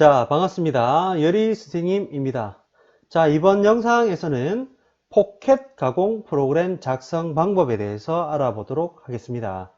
자, 반갑습니다. 여리 선생님입니다. 자, 이번 영상에서는 포켓 가공 프로그램 작성 방법에 대해서 알아보도록 하겠습니다.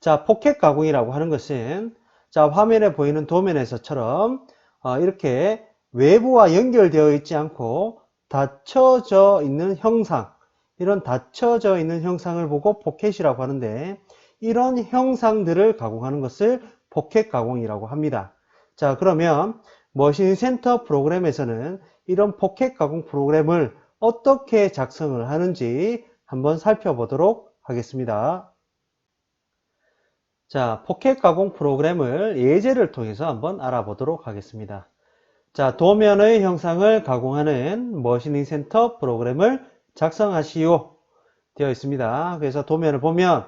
자, 포켓 가공이라고 하는 것은 자, 화면에 보이는 도면에서처럼 어, 이렇게 외부와 연결되어 있지 않고 닫혀져 있는 형상, 이런 닫혀져 있는 형상을 보고 포켓이라고 하는데 이런 형상들을 가공하는 것을 포켓 가공이라고 합니다. 자, 그러면 머신 센터 프로그램에서는 이런 포켓 가공 프로그램을 어떻게 작성을 하는지 한번 살펴보도록 하겠습니다. 자, 포켓 가공 프로그램을 예제를 통해서 한번 알아보도록 하겠습니다. 자, 도면의 형상을 가공하는 머신링 센터 프로그램을 작성하시오 되어 있습니다. 그래서 도면을 보면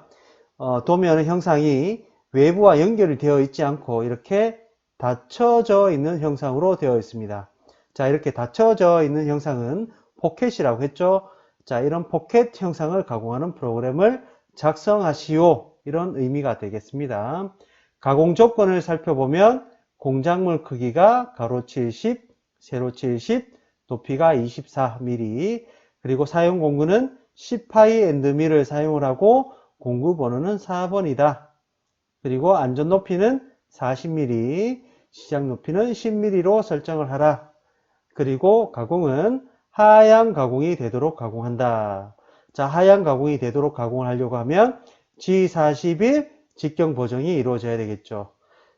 어, 도면의 형상이 외부와 연결이 되어 있지 않고 이렇게 닫혀져 있는 형상으로 되어 있습니다. 자, 이렇게 닫혀져 있는 형상은 포켓이라고 했죠. 자, 이런 포켓 형상을 가공하는 프로그램을 작성하시오. 이런 의미가 되겠습니다. 가공 조건을 살펴보면 공작물 크기가 가로 70, 세로 70, 높이가 24mm, 그리고 사용 공구는 10파이 엔드밀을 사용을 하고 공구 번호는 4번이다. 그리고 안전 높이는 40mm, 시작 높이는 10mm로 설정을 하라. 그리고 가공은 하향 가공이 되도록 가공한다. 자, 하향 가공이 되도록 가공을 하려고 하면 G41 직경 보정이 이루어져야 되겠죠.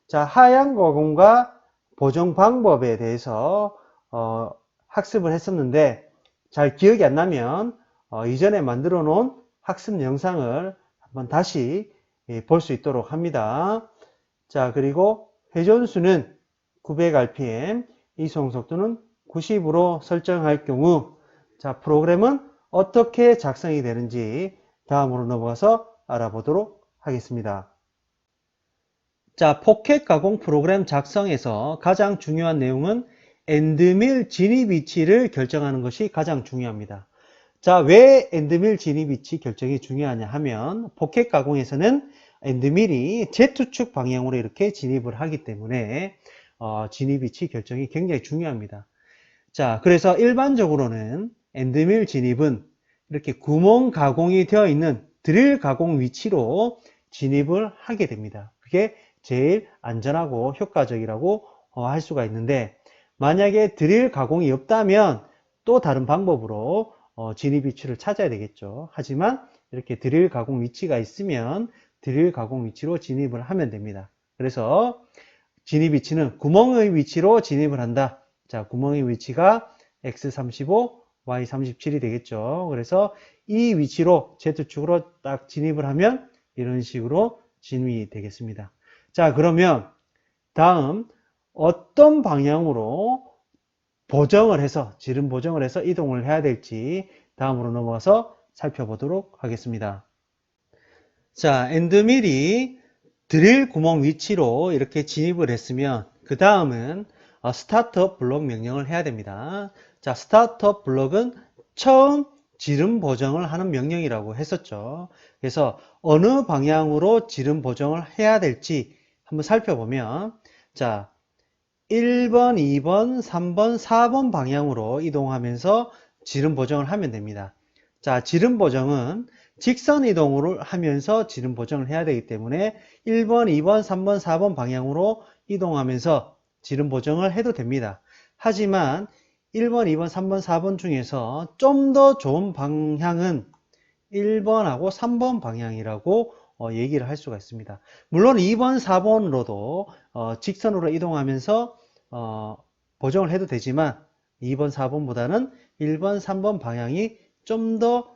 자, 하향 가공과 보정 방법에 대해서 어, 학습을 했었는데 잘 기억이 안 나면 어, 이전에 만들어 놓은 학습 영상을 한번 다시 예, 볼수 있도록 합니다. 자, 그리고 회전수는 900rpm, 이송 속도는 90으로 설정할 경우 자, 프로그램은 어떻게 작성이 되는지 다음으로 넘어가서 알아보도록 하겠습니다. 자, 포켓 가공 프로그램 작성에서 가장 중요한 내용은 엔드밀 진입 위치를 결정하는 것이 가장 중요합니다. 자, 왜 엔드밀 진입 위치 결정이 중요하냐 하면 포켓 가공에서는 엔드밀이 Z축 방향으로 이렇게 진입을 하기 때문에 어, 진입 위치 결정이 굉장히 중요합니다. 자, 그래서 일반적으로는 엔드밀 진입은 이렇게 구멍 가공이 되어 있는 드릴 가공 위치로 진입을 하게 됩니다. 그게 제일 안전하고 효과적이라고 어, 할 수가 있는데 만약에 드릴 가공이 없다면 또 다른 방법으로 어, 진입 위치를 찾아야 되겠죠. 하지만 이렇게 드릴 가공 위치가 있으면 드릴 가공 위치로 진입을 하면 됩니다. 그래서 진입 위치는 구멍의 위치로 진입을 한다. 자, 구멍의 위치가 X35, Y37이 되겠죠. 그래서 이 위치로 Z축으로 딱 진입을 하면 이런 식으로 진입이 되겠습니다. 자, 그러면 다음 어떤 방향으로 보정을 해서, 지름 보정을 해서 이동을 해야 될지 다음으로 넘어가서 살펴보도록 하겠습니다. 자, 엔드밀이 드릴 구멍 위치로 이렇게 진입을 했으면 그 다음은 스타트업 블록 명령을 해야 됩니다. 자, 스타트업 블록은 처음 지름 보정을 하는 명령이라고 했었죠. 그래서 어느 방향으로 지름 보정을 해야 될지 한번 살펴보면 자, 1번, 2번, 3번, 4번 방향으로 이동하면서 지름 보정을 하면 됩니다. 자, 지름 보정은 직선 이동을 하면서 지름 보정을 해야 되기 때문에 1번, 2번, 3번, 4번 방향으로 이동하면서 지름 보정을 해도 됩니다. 하지만 1번, 2번, 3번, 4번 중에서 좀 더 좋은 방향은 1번하고 3번 방향이라고 어, 얘기를 할 수가 있습니다. 물론 2번, 4번으로도 어, 직선으로 이동하면서 어, 보정을 해도 되지만 2번, 4번보다는 1번, 3번 방향이 좀 더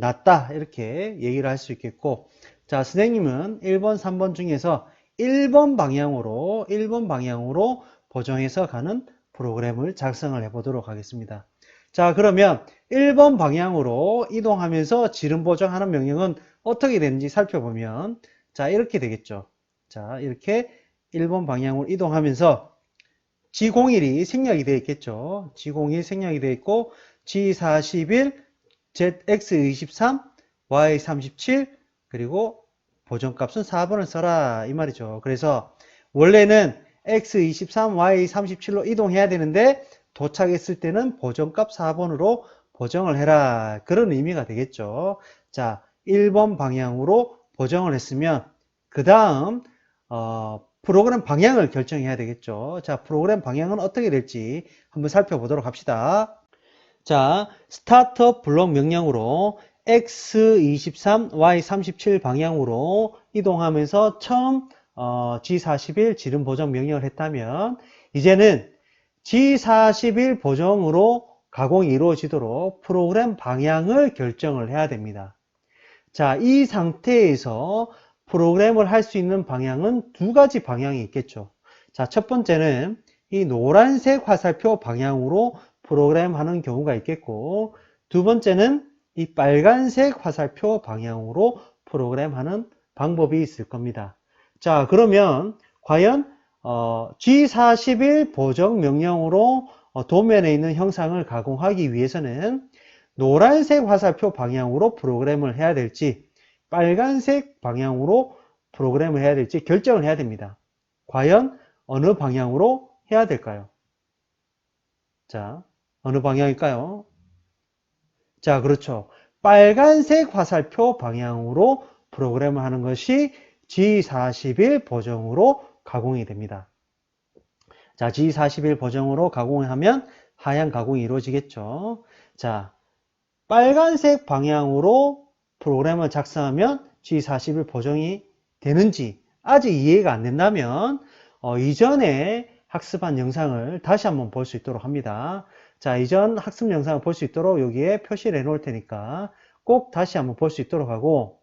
낫다 이렇게 얘기를 할 수 있겠고 자 선생님은 1번, 3번 중에서 1번 방향으로 1번 방향으로 보정해서 가는 프로그램을 작성을 해 보도록 하겠습니다. 자 그러면 1번 방향으로 이동하면서 지름 보정하는 명령은 어떻게 되는지 살펴보면 자 이렇게 되겠죠. 자 이렇게 1번 방향으로 이동하면서 G01이 생략이 되어 있겠죠. G01 생략이 되어 있고 G41, ZX23, Y37 그리고 보정값은 4번을 써라 이 말이죠. 그래서 원래는 x23, y37로 이동해야 되는데 도착했을 때는 보정값 4번으로 보정을 해라. 그런 의미가 되겠죠. 자, 1번 방향으로 보정을 했으면 그 다음 어, 프로그램 방향을 결정해야 되겠죠. 자, 프로그램 방향은 어떻게 될지 한번 살펴보도록 합시다. 자, 스타트업 블록 명령으로 x23, y37 방향으로 이동하면서 처음 어, G41 지름 보정 명령을 했다면 이제는 G41 보정으로 가공이 이루어지도록 프로그램 방향을 결정을 해야 됩니다. 자, 이 상태에서 프로그램을 할 수 있는 방향은 두 가지 방향이 있겠죠. 자, 첫 번째는 이 노란색 화살표 방향으로 프로그램 하는 경우가 있겠고, 두 번째는 이 빨간색 화살표 방향으로 프로그램 하는 방법이 있을 겁니다. 자, 그러면 과연 어, G41 보정 명령으로 어, 도면에 있는 형상을 가공하기 위해서는 노란색 화살표 방향으로 프로그램을 해야 될지 빨간색 방향으로 프로그램을 해야 될지 결정을 해야 됩니다. 과연 어느 방향으로 해야 될까요? 자, 어느 방향일까요? 자, 그렇죠. 빨간색 화살표 방향으로 프로그램을 하는 것이 G41 보정으로 가공이 됩니다. 자, G41 보정으로 가공을 하면 하얀 가공이 이루어지겠죠. 자, 빨간색 방향으로 프로그램을 작성하면 G41 보정이 되는지 아직 이해가 안 된다면 어, 이전에 학습한 영상을 다시 한번 볼 수 있도록 합니다. 자, 이전 학습 영상을 볼 수 있도록 여기에 표시를 해 놓을 테니까 꼭 다시 한번 볼 수 있도록 하고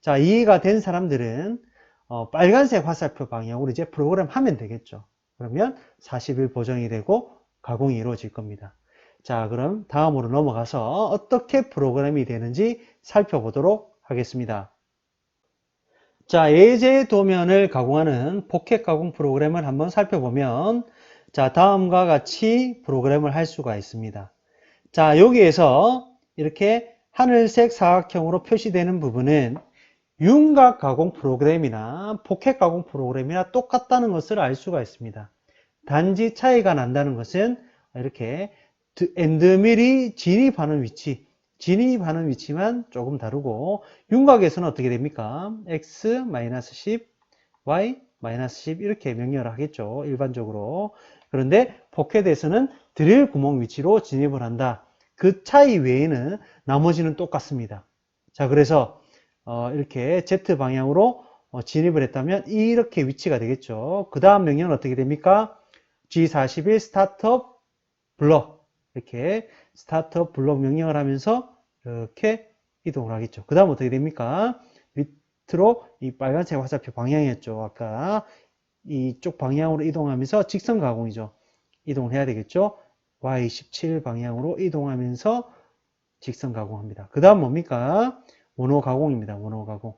자, 이해가 된 사람들은 어, 빨간색 화살표 방향으로 이제 프로그램 하면 되겠죠. 그러면 40일 보정이 되고 가공이 이루어질 겁니다. 자, 그럼 다음으로 넘어가서 어떻게 프로그램이 되는지 살펴보도록 하겠습니다. 자, 예제 도면을 가공하는 포켓 가공 프로그램을 한번 살펴보면 자, 다음과 같이 프로그램을 할 수가 있습니다. 자, 여기에서 이렇게 하늘색 사각형으로 표시되는 부분은 윤곽 가공 프로그램이나 포켓 가공 프로그램이나 똑같다는 것을 알 수가 있습니다. 단지 차이가 난다는 것은 이렇게 엔드밀이 진입하는 위치, 진입하는 위치만 조금 다르고 윤곽에서는 어떻게 됩니까? x-10, y-10 이렇게 명령을 하겠죠. 일반적으로. 그런데 포켓에서는 드릴 구멍 위치로 진입을 한다. 그 차이 외에는 나머지는 똑같습니다. 자, 그래서 어, 이렇게 Z 방향으로 어, 진입을 했다면 이렇게 위치가 되겠죠. 그 다음 명령은 어떻게 됩니까? G41 스타트업 블럭 이렇게 스타트업 블럭 명령을 하면서 이렇게 이동을 하겠죠. 그 다음 어떻게 됩니까? 밑으로 이 빨간색 화살표 방향이었죠. 아까 이쪽 방향으로 이동하면서 직선 가공이죠. 이동을 해야 되겠죠. Y17 방향으로 이동하면서 직선 가공합니다. 그 다음 뭡니까? 원호 가공입니다. 원호 가공.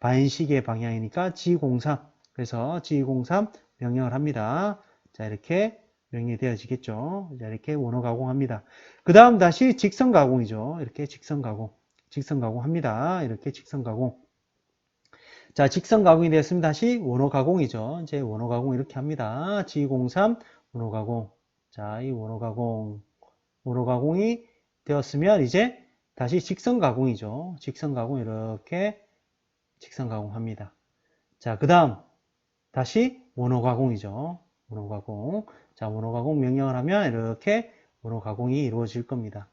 반시계 방향이니까 G03. 그래서 G03 명령을 합니다. 자, 이렇게 명령이 되어지겠죠. 자, 이렇게 원호 가공합니다. 그 다음 다시 직선 가공이죠. 이렇게 직선 가공. 직선 가공합니다. 이렇게 직선 가공. 자, 직선 가공이 되었으면 다시 원호 가공이죠. 이제 원호 가공 이렇게 합니다. G03 원호 가공. 자, 이 원호 가공. 원호 가공이 되었으면 이제 다시 직선 가공이죠. 직선 가공 이렇게 직선 가공합니다. 자, 그 다음 다시 원호 가공이죠. 원호 가공. 자, 원호 가공 명령을 하면 이렇게 원호 가공이 이루어질 겁니다.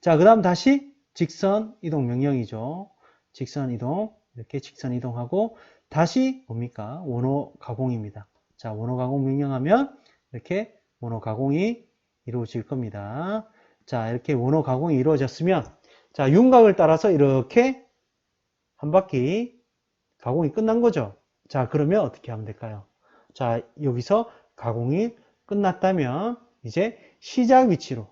자, 그 다음 다시 직선 이동 명령이죠. 직선 이동 이렇게 직선 이동하고 다시 뭡니까? 원호 가공입니다. 자, 원호 가공 명령하면 이렇게 원호 가공이 이루어질 겁니다. 자, 이렇게 원호 가공이 이루어졌으면 자, 윤곽을 따라서 이렇게 한 바퀴 가공이 끝난 거죠. 자, 그러면 어떻게 하면 될까요? 자, 여기서 가공이 끝났다면 이제 시작 위치로,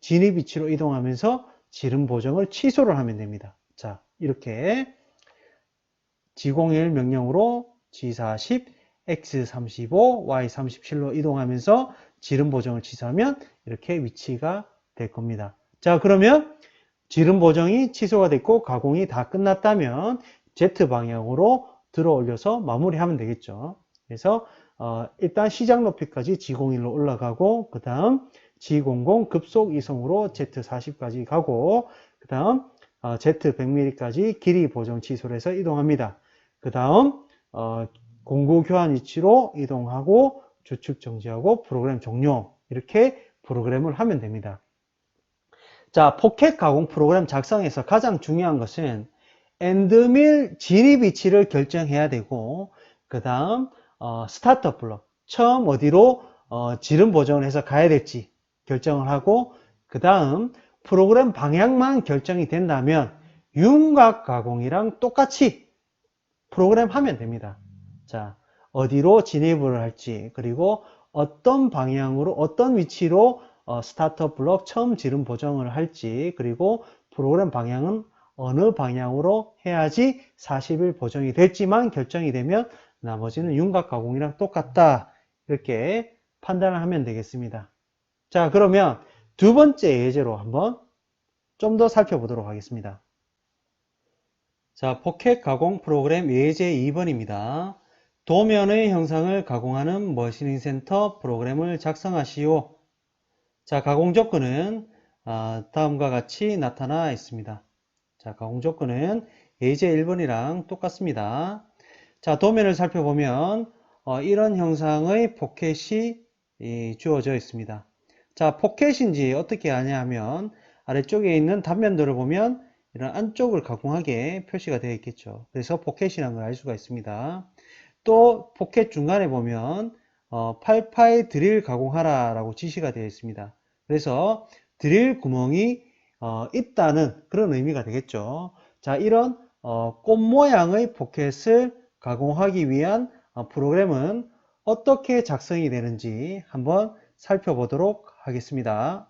진입 위치로 이동하면서 지름 보정을 취소를 하면 됩니다. 자, 이렇게 G01 명령으로 G40, X35, Y37로 이동하면서 지름 보정을 취소하면 이렇게 위치가 될 겁니다. 자, 그러면 지름 보정이 취소가 됐고 가공이 다 끝났다면 Z 방향으로 들어 올려서 마무리하면 되겠죠. 그래서 어, 일단 시작 높이까지 G01로 올라가고 그 다음 G00 급속 이송으로 Z40까지 가고 그 다음 어, Z100mm까지 길이 보정 취소를 해서 이동합니다. 그 다음 어, 공구 교환 위치로 이동하고 주축 정지하고 프로그램 종료 이렇게 프로그램을 하면 됩니다. 자, 포켓 가공 프로그램 작성에서 가장 중요한 것은 엔드밀 진입 위치를 결정해야 되고 그 다음 어, 스타터 블록 처음 어디로 어, 지름 보정을 해서 가야 될지 결정을 하고 그 다음 프로그램 방향만 결정이 된다면 윤곽 가공이랑 똑같이 프로그램 하면 됩니다. 자, 어디로 진입을 할지 그리고 어떤 방향으로 어떤 위치로 어, 스타터 블록 처음 지름 보정을 할지 그리고 프로그램 방향은 어느 방향으로 해야지 40일 보정이 될지만 결정이 되면 나머지는 윤곽 가공이랑 똑같다 이렇게 판단을 하면 되겠습니다. 자 그러면 두 번째 예제로 한번 좀 더 살펴보도록 하겠습니다. 자 포켓 가공 프로그램 예제 2번입니다. 도면의 형상을 가공하는 머신링 센터 프로그램을 작성하시오. 자, 가공 조건은 아, 다음과 같이 나타나 있습니다. 자, 가공 조건은 예제 1번이랑 똑같습니다. 자, 도면을 살펴보면 어, 이런 형상의 포켓이 이, 주어져 있습니다. 자, 포켓인지 어떻게 아냐 하면 아래쪽에 있는 단면들을 보면 이런 안쪽을 가공하게 표시가 되어 있겠죠. 그래서 포켓이라는 걸 알 수가 있습니다. 또 포켓 중간에 보면 어, 88 드릴 가공하라 라고 지시가 되어 있습니다. 그래서 드릴 구멍이 어, 있다는 그런 의미가 되겠죠. 자, 이런 어, 꽃 모양의 포켓을 가공하기 위한 어, 프로그램은 어떻게 작성이 되는지 한번 살펴보도록 하겠습니다.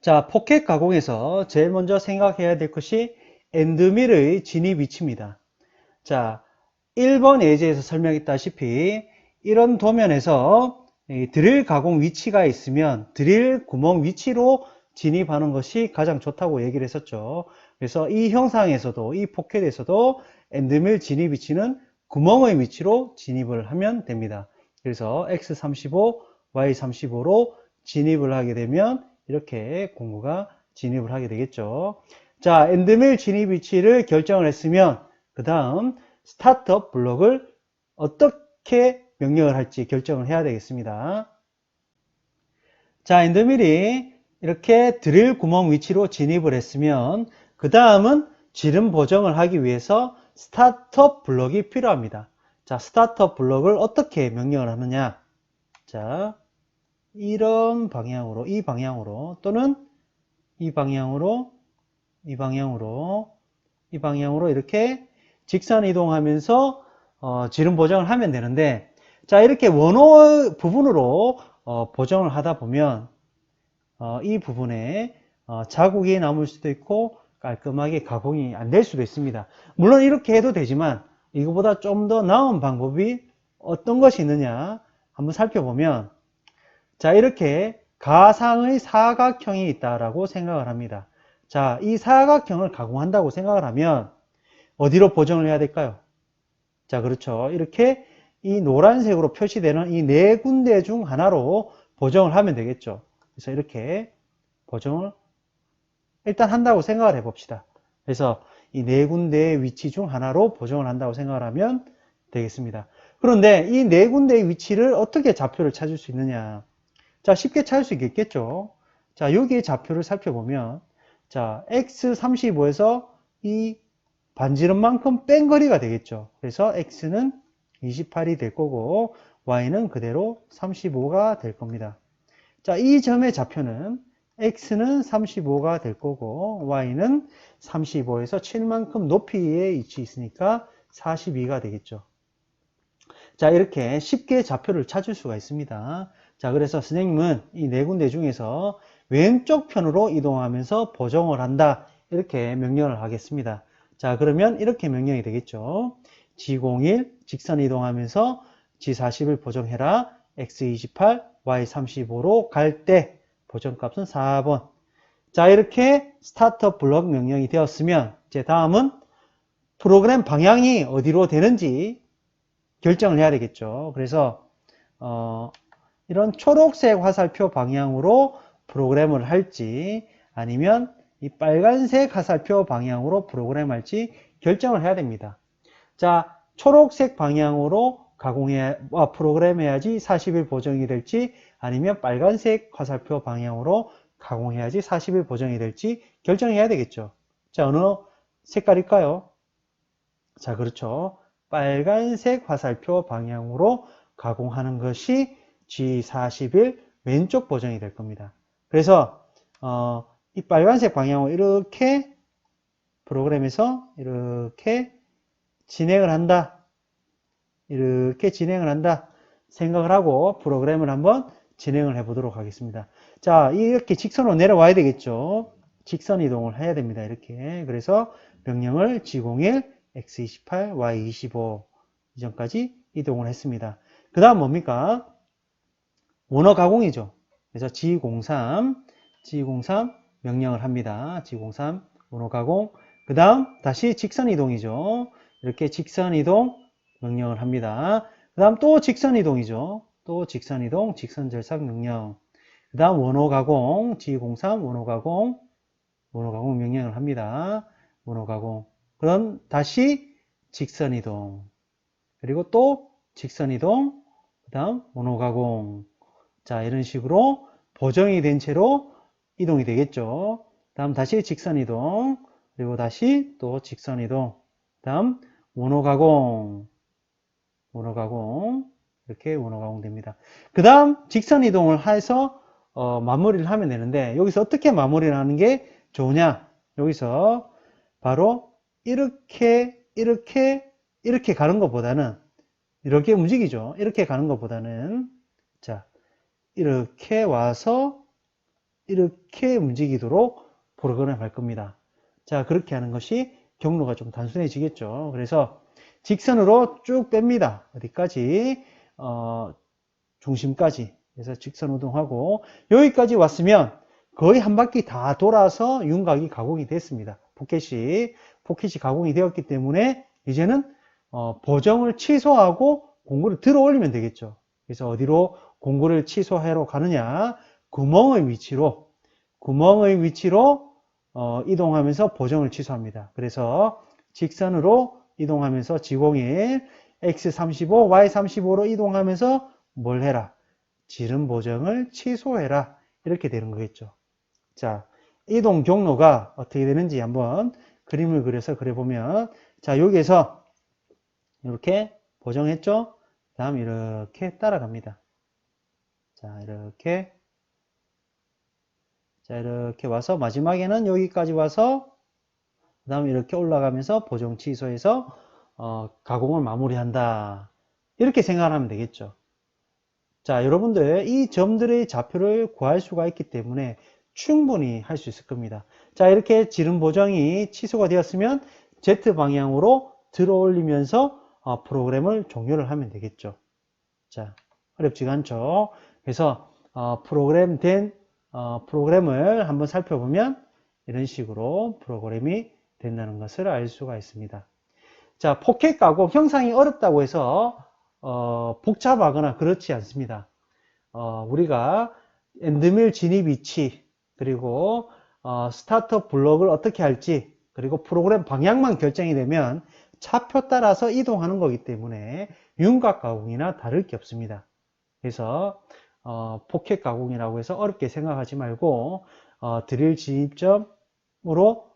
자, 포켓 가공에서 제일 먼저 생각해야 될 것이 엔드밀의 진입 위치입니다. 자, 1번 예제에서 설명했다시피 이런 도면에서 드릴 가공 위치가 있으면 드릴 구멍 위치로 진입하는 것이 가장 좋다고 얘기를 했었죠. 그래서 이 형상에서도 이 포켓에서도 엔드밀 진입 위치는 구멍의 위치로 진입을 하면 됩니다. 그래서 X35, Y35로 진입을 하게 되면 이렇게 공구가 진입을 하게 되겠죠. 자, 엔드밀 진입 위치를 결정을 했으면 그 다음 스타트업 블록을 어떻게 명령을 할지 결정을 해야 되겠습니다. 자, 엔드밀이 이렇게 드릴 구멍 위치로 진입을 했으면 그 다음은 지름 보정을 하기 위해서 스타트업 블록이 필요합니다. 자, 스타트업 블록을 어떻게 명령을 하느냐? 자, 이런 방향으로, 이 방향으로 또는 이 방향으로, 이 방향으로, 이 방향으로 이렇게 직선 이동하면서 어, 지름 보정을 하면 되는데 자 이렇게 원호 부분으로 어, 보정을 하다 보면 어, 이 부분에 어, 자국이 남을 수도 있고 깔끔하게 가공이 안 될 수도 있습니다. 물론 이렇게 해도 되지만 이거보다 좀 더 나은 방법이 어떤 것이 있느냐 한번 살펴보면 자 이렇게 가상의 사각형이 있다라고 생각을 합니다 자 이 사각형을 가공한다고 생각을 하면 어디로 보정을 해야 될까요? 자, 그렇죠. 이렇게 이 노란색으로 표시되는 이 네 군데 중 하나로 보정을 하면 되겠죠. 그래서 이렇게 보정을 일단 한다고 생각을 해 봅시다. 그래서 이 네 군데의 위치 중 하나로 보정을 한다고 생각을 하면 되겠습니다. 그런데 이 네 군데의 위치를 어떻게 좌표를 찾을 수 있느냐? 자, 쉽게 찾을 수 있겠죠. 자, 여기에 좌표를 살펴보면 자, X35에서 이 반지름만큼 뺀 거리가 되겠죠. 그래서 x는 28이 될 거고 y는 그대로 35가 될 겁니다. 자, 이 점의 좌표는 x는 35가 될 거고 y는 35에서 7만큼 높이에 위치 있으니까 42가 되겠죠. 자, 이렇게 쉽게 좌표를 찾을 수가 있습니다. 자, 그래서 선생님은 이 네 군데 중에서 왼쪽 편으로 이동하면서 보정을 한다. 이렇게 명령을 하겠습니다. 자, 그러면 이렇게 명령이 되겠죠. G01 직선 이동하면서 G40을 보정해라. X28, Y35로 갈 때 보정값은 4번. 자, 이렇게 스타터 블럭 명령이 되었으면 이제 다음은 프로그램 방향이 어디로 되는지 결정을 해야 되겠죠. 그래서 어, 이런 초록색 화살표 방향으로 프로그램을 할지 아니면 이 빨간색 화살표 방향으로 프로그램 할지 결정을 해야 됩니다. 자, 초록색 방향으로 가공해 아, 프로그램 해야지 40일 보정이 될지 아니면 빨간색 화살표 방향으로 가공해야지 40일 보정이 될지 결정해야 되겠죠. 자, 어느 색깔일까요? 자, 그렇죠. 빨간색 화살표 방향으로 가공하는 것이 G41 왼쪽 보정이 될 겁니다. 그래서 어, 이 빨간색 방향으로 이렇게 프로그램에서 이렇게 진행을 한다. 이렇게 진행을 한다. 생각을 하고 프로그램을 한번 진행을 해 보도록 하겠습니다. 자, 이렇게 직선으로 내려와야 되겠죠. 직선 이동을 해야 됩니다. 이렇게. 그래서 명령을 G01, X28, Y25 이전까지 이동을 했습니다. 그 다음 뭡니까? 원어 가공이죠. 그래서 G03, G03 명령을 합니다. G03 원어 가공. 그 다음 다시 직선 이동이죠. 이렇게 직선 이동 명령을 합니다. 그 다음 또 직선 이동이죠. 또 직선 이동, 직선 절삭 명령. 그 다음 원호 가공, G03 원호 가공, 원호 가공 명령을 합니다. 원호 가공. 그럼 다시 직선 이동. 그리고 또 직선 이동, 그 다음 원호 가공. 자, 이런 식으로 보정이 된 채로 이동이 되겠죠. 다음 다시 직선 이동, 그리고 다시 또 직선 이동. 다음 원호 가공, 원호 가공. 이렇게 원호 가공 됩니다. 그 다음 직선 이동을 해서 어, 마무리를 하면 되는데 여기서 어떻게 마무리를 하는 게 좋으냐 여기서 바로 이렇게 이렇게 이렇게 가는 것보다는 이렇게 움직이죠 이렇게 가는 것보다는 자 이렇게 와서 이렇게 움직이도록 프로그램 할 겁니다. 자 그렇게 하는 것이 경로가 좀 단순해지겠죠. 그래서 직선으로 쭉 뺍니다. 어디까지? 어, 중심까지. 그래서 직선 우동하고 여기까지 왔으면 거의 한 바퀴 다 돌아서 윤곽이 가공이 됐습니다. 포켓이 포켓이 가공이 되었기 때문에 이제는 어, 보정을 취소하고 공구를 들어 올리면 되겠죠. 그래서 어디로 공구를 취소하러 가느냐 구멍의 위치로 구멍의 위치로 어, 이동하면서 보정을 취소합니다. 그래서 직선으로 이동하면서 G01 X35, Y35로 이동하면서 뭘 해라? 지름 보정을 취소해라. 이렇게 되는 거겠죠. 자, 이동 경로가 어떻게 되는지 한번 그림을 그려서 그려보면 자, 여기에서 이렇게 보정했죠? 다음 이렇게 따라갑니다. 자, 이렇게 자, 이렇게 와서 마지막에는 여기까지 와서 그 다음 이렇게 올라가면서 보정 취소해서 어, 가공을 마무리한다. 이렇게 생각하면 되겠죠. 자, 여러분들 이 점들의 좌표를 구할 수가 있기 때문에 충분히 할 수 있을 겁니다. 자, 이렇게 지름 보정이 취소가 되었으면 Z 방향으로 들어 올리면서 어, 프로그램을 종료를 하면 되겠죠. 자, 어렵지가 않죠. 그래서 어, 프로그램 된 어, 프로그램을 한번 살펴보면 이런 식으로 프로그램이 된다는 것을 알 수가 있습니다. 자, 포켓 가공 형상이 어렵다고 해서 어, 복잡하거나 그렇지 않습니다. 어, 우리가 엔드밀 진입 위치 그리고 어, 스타트 블록을 어떻게 할지 그리고 프로그램 방향만 결정이 되면 차표 따라서 이동하는 거기 때문에 윤곽 가공이나 다를 게 없습니다. 그래서 어, 포켓 가공이라고 해서 어렵게 생각하지 말고 어, 드릴 진입점으로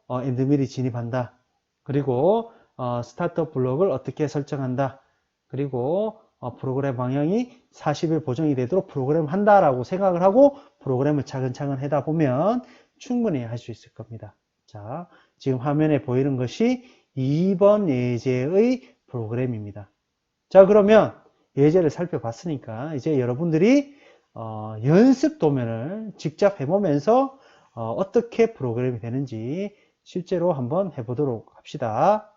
어, 엔드밀이 진입한다. 그리고 어, 스타트 블록을 어떻게 설정한다. 그리고 어, 프로그램 방향이 40일 보정이 되도록 프로그램 한다라고 생각을 하고 프로그램을 차근차근 하다 보면 충분히 할 수 있을 겁니다. 자, 지금 화면에 보이는 것이 2번 예제의 프로그램입니다. 자, 그러면 예제를 살펴봤으니까 이제 여러분들이 어, 연습 도면을 직접 해보면서 어, 어떻게 프로그램이 되는지 실제로 한번 해보도록 합시다.